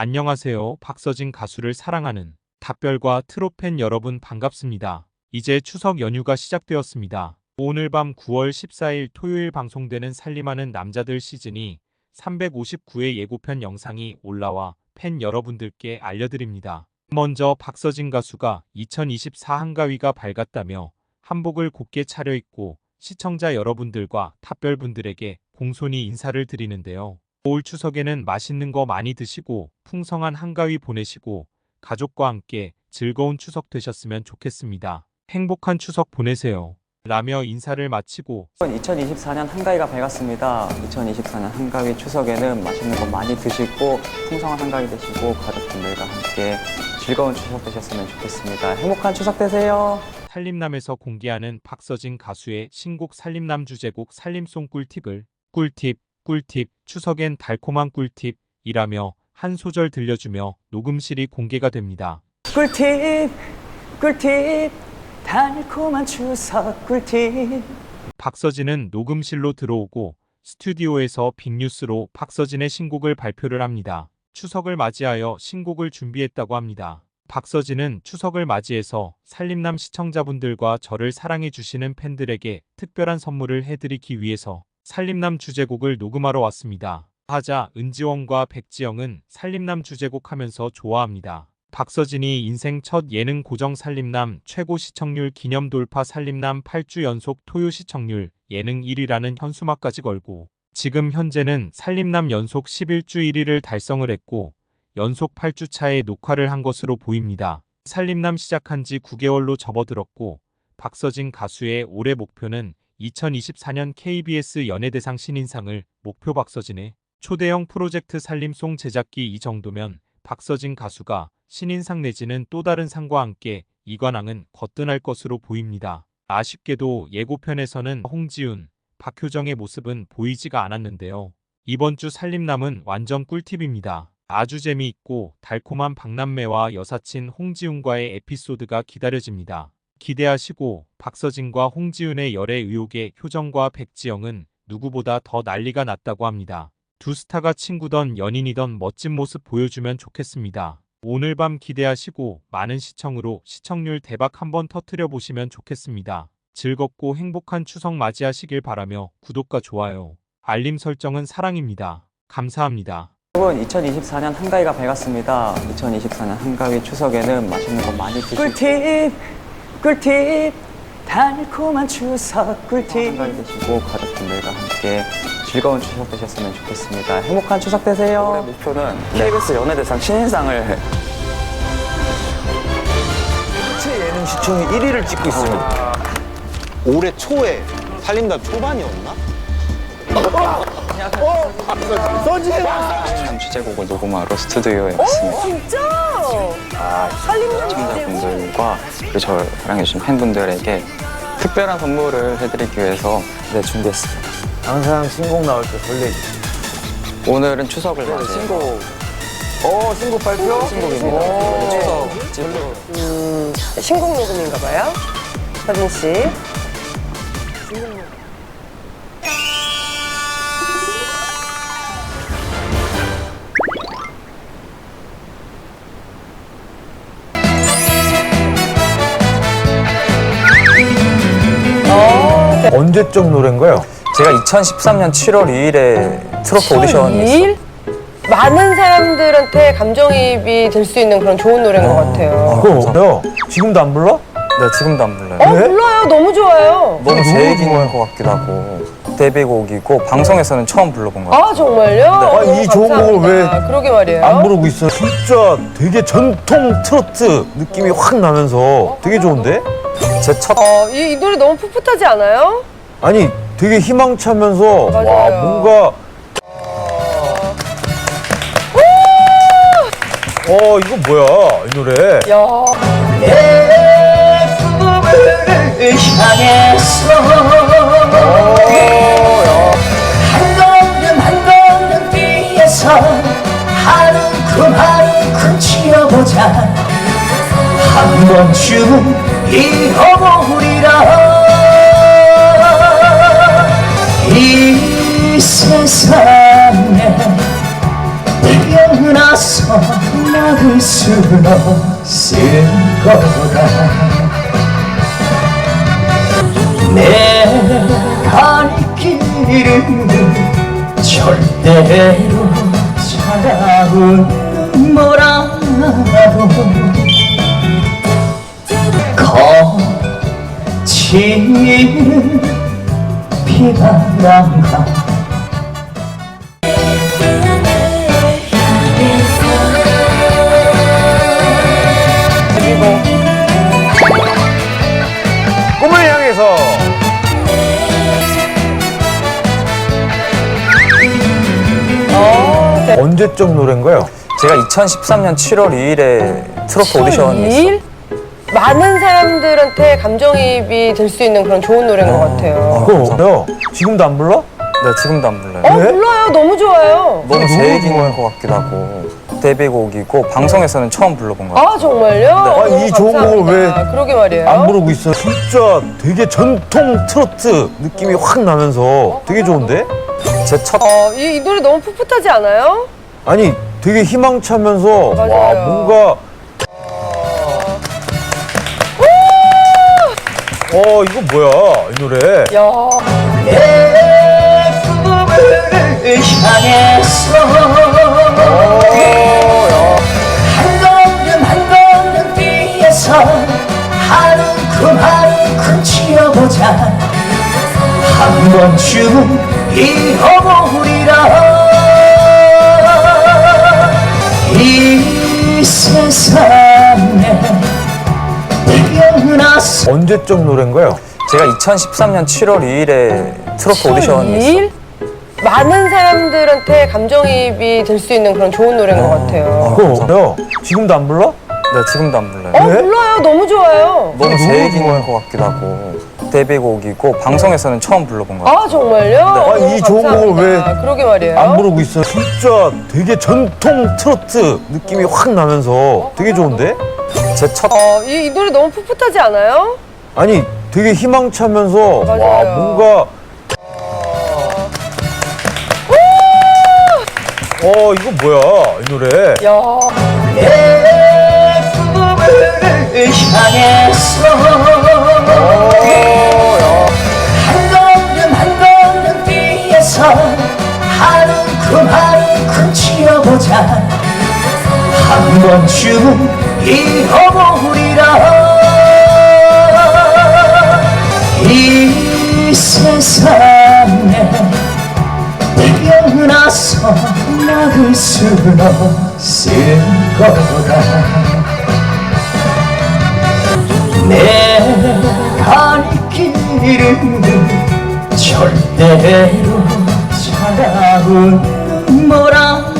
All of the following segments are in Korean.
안녕하세요. 박서진 가수를 사랑하는 답별과 트롯팬 여러분 반갑습니다. 이제 추석 연휴가 시작되었습니다. 오늘 밤 9월 14일 토요일 방송되는 살림하는 남자들 시즌이 359회 예고편 영상이 올라와 팬 여러분들께 알려드립니다. 먼저 박서진 가수가 2024 한가위가 밝았다며 한복을 곱게 차려입고 시청자 여러분들과 탑별분들에게 공손히 인사를 드리는데요. 올 추석에는 맛있는 거 많이 드시고 풍성한 한가위 보내시고 가족과 함께 즐거운 추석 되셨으면 좋겠습니다. 행복한 추석 보내세요. 라며 인사를 마치고 2024년 한가위가 밝았습니다. 2024년 한가위 추석에는 맛있는 거 많이 드시고 풍성한 한가위 되시고 가족분들과 함께 즐거운 추석 되셨으면 좋겠습니다. 행복한 추석 되세요. 살림남에서 공개하는 박서진 가수의 신곡 살림남 주제곡 살림송 꿀팁을 꿀팁, 꿀팁, 추석엔 달콤한 꿀팁이라며 한 소절 들려주며 녹음실이 공개가 됩니다. 꿀팁, 꿀팁, 달콤한 추석 꿀팁. 박서진은 녹음실로 들어오고 스튜디오에서 빅뉴스로 박서진의 신곡을 발표를 합니다. 추석을 맞이하여 신곡을 준비했다고 합니다. 박서진은 추석을 맞이해서 살림남 시청자분들과 저를 사랑해 주시는 팬들에게 특별한 선물을 해드리기 위해서 살림남 주제곡을 녹음하러 왔습니다. 하자 은지원과 백지영은 살림남 주제곡 하면서 좋아합니다. 박서진이 인생 첫 예능 고정 살림남 최고 시청률 기념 돌파 살림남 8주 연속 토요 시청률 예능 1위라는 현수막까지 걸고 지금 현재는 살림남 연속 11주 1위를 달성을 했고 연속 8주 차에 녹화를 한 것으로 보입니다. 살림남 시작한 지 9개월로 접어들었고 박서진 가수의 올해 목표는 2024년 KBS 연예대상 신인상을 목표 박서진의 초대형 프로젝트 살림송 제작기 이 정도면 박서진 가수가 신인상 내지는 또 다른 상과 함께 이관왕은 거뜬할 것으로 보입니다. 아쉽게도 예고편에서는 홍지훈, 박효정의 모습은 보이지가 않았는데요. 이번 주 살림남은 완전 꿀팁입니다. 아주 재미있고 달콤한 박남매와 여사친 홍지훈과의 에피소드가 기다려집니다. 기대하시고 박서진과 홍지훈의 열애 의혹에 효정과 백지영은 누구보다 더 난리가 났다고 합니다. 두 스타가 친구던 연인이던 멋진 모습 보여주면 좋겠습니다. 오늘 밤 기대하시고 많은 시청으로 시청률 대박 한번 터트려 보시면 좋겠습니다. 즐겁고 행복한 추석 맞이하시길 바라며 구독과 좋아요, 알림 설정은 사랑입니다. 감사합니다. 여러분 2024년 한가위가 밝았습니다. 2024년 한가위 추석에는 맛있는 거 많이 드시고 꿀팁, 꿀팁, 달콤한 추석 꿀팁 한가위 되시고 가족분들과 함께 즐거운 추석 되셨으면 좋겠습니다. 행복한 추석 되세요. 올해 목표는 KBS 연예대상 신인상을 제 예능 시청이 1위를 찍고 있습니다. 올해 초에 살림남 초반이었나? 참 주제곡을 녹음하러 스튜디오에 왔습니다. 진짜? 주제곡. 시청자분들과 그리고 저를 사랑해주신 팬분들에게 특별한 선물을 해드리기 위해서 네, 준비했습니다. 항상 신곡 나올 때 설레지. 오늘은 추석을 맞이해서 신곡. 어, 신곡 발표? 신곡입니다. 오. 추석 음, 신곡 녹음인가 봐요. 서진 씨. 언제적 노래인가요? 제가 2013년 7월 2일에 트로트 오디션이 있어요. 2일? 많은 사람들한테 감정이입이 될 수 있는 그런 좋은 노래인 것 같아요. 그거요? 지금도 안 불러? 네, 지금도 안 불러요. 어, 왜? 불러요. 너무 좋아요. 너무 제 너무 얘기인 좋아요. 것 같기도 하고 데뷔곡이고 방송에서는 처음 불러본 것 같아요. 아, 정말요? 아, 이 너무 좋은 곡을 감사합니다. 왜 그러게 말이에요. 안 부르고 있어. 진짜 되게 전통 트로트 느낌이 확 나면서 되게 좋은데? 제 첫 어, 이, 이 노래 너무 풋풋하지 않아요? 아니, 되게 희망차면서 와, 맞아요. 뭔가 어, 이거 뭐야, 이 노래. 야. 한 한 번쯤 잃어버리라. 이 세상에 태어나서 막을 수 없을 거다. 이 길은 절대로 차가운 뭐라도 거치는 비바람과 꿈을 향해서 언제적 노래인가요? 제가 2013년 7월 2일에 트로트 오디션이 있어요. 일 많은 사람들한테 감정이입이 될 수 있는 그런 좋은 노래인 것 같아요. 그거요? 지금도 안 불러? 네, 지금도 안 불러요. 어, 왜? 불러요. 너무 좋아요. 너무 제 얘기인. 것 같기도 하고 데뷔곡이고 방송에서는 처음 불러본 것 같아요. 아, 정말요? 아, 이 너무 좋은 곡을 감사합니다. 왜 그러게 말이에요. 안 부르고 있어. 진짜 되게 전통 트로트 느낌이 확 나면서 되게 좋은데? 제 첫 어, 이, 이 노래 너무 풋풋하지 않아요? 아니 되게 희망차면서 와 맞아요. 뭔가 어 이거 뭐야 이 노래? 야, 내 꿈을 향해서 한 걸음 한 걸음 뒤에서 한 움큼 한 움큼 치어보자. 한 번쯤 잃어보리라 이 세상에 태어나서 언제적 노래인가요? 제가 2013년 7월 2일에 트로트 오디션이 있어요. 일 많은 사람들한테 감정이입이 될 수 있는 그런 좋은 노래인 것 같아요. 그거요? 지금도 안 불러? 네, 지금도 안 불러요. 어, 왜? 불러요. 너무 좋아요. 너무 제 얘기인. 것 같기도 하고 데뷔곡이고 방송에서는 처음 불러본 것 같아요. 아, 정말요? 아, 이 너무 좋은 곡을 감사합니다. 왜 그러게 말이에요. 안 부르고 있어 진짜 되게 전통 트로트 느낌이 확 나면서 되게 좋은데? 제 첫 어, 이, 이 노래 너무 풋풋하지 않아요? 아니 되게 희망차면서 와 맞아요. 뭔가 어 이거 뭐야 이 노래? 야, 걸음 걸음 치어보자. 한 번쯤 잃어보리라 이 세상에 태어나서 막을 수 없을 거다 내가 이 길은 절대로 차가운 뭐라도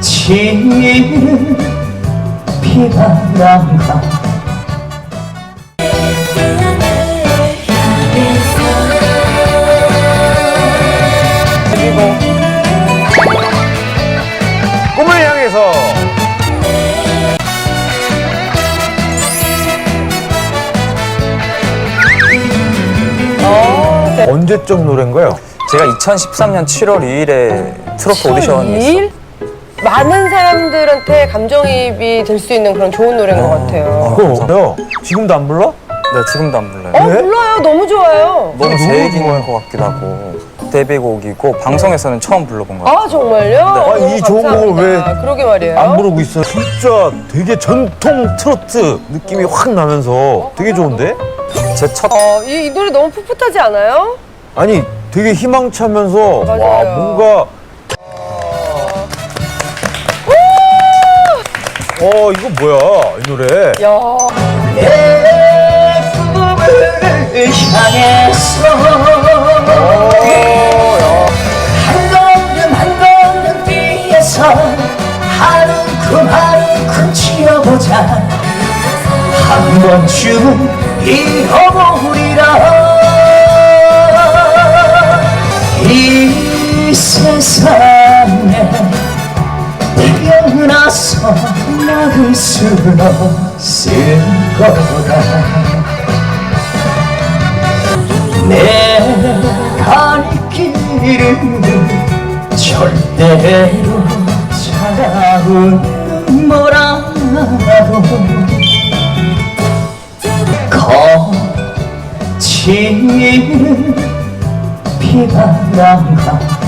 거치는 비바람과 꿈을 향해서 어, 네. 언제적 노래인가요? 제가 2013년 7월 2일에 트로트 오디션이 있어요. 일 많은 사람들한테 감정이입이 될 수 있는 그런 좋은 노래인 것 같아요. 그거요? 지금도 안 불러? 네, 지금도 안 불러요. 어, 왜? 불러요. 너무 좋아요. 너무 제 얘기인. 것 같기도 하고 데뷔곡이고 방송에서는 처음 불러본 것 같아요. 아, 정말요? 아, 너무 이 좋은 곡을 감사합니다. 왜 그러게 말이에요. 안 부르고 있어 진짜 되게 전통 트로트 느낌이 확 나면서 되게 좋은데? 제첫 어, 이, 이 노래 너무 풋풋하지 않아요? 아니 되게 희망차면서 와 맞아요. 뭔가 어 이거 뭐야 이 노래 야, 내 꿈을 향해서 한 걸음 한 걸음 뒤에서 한 움큼 한 움큼 치어보자 한 번쯤 잃어보리 세상에 태어나서 막을 수 없을 거다 내가 이 길은 절대로 차가운 뭐라도 거치는 비바람과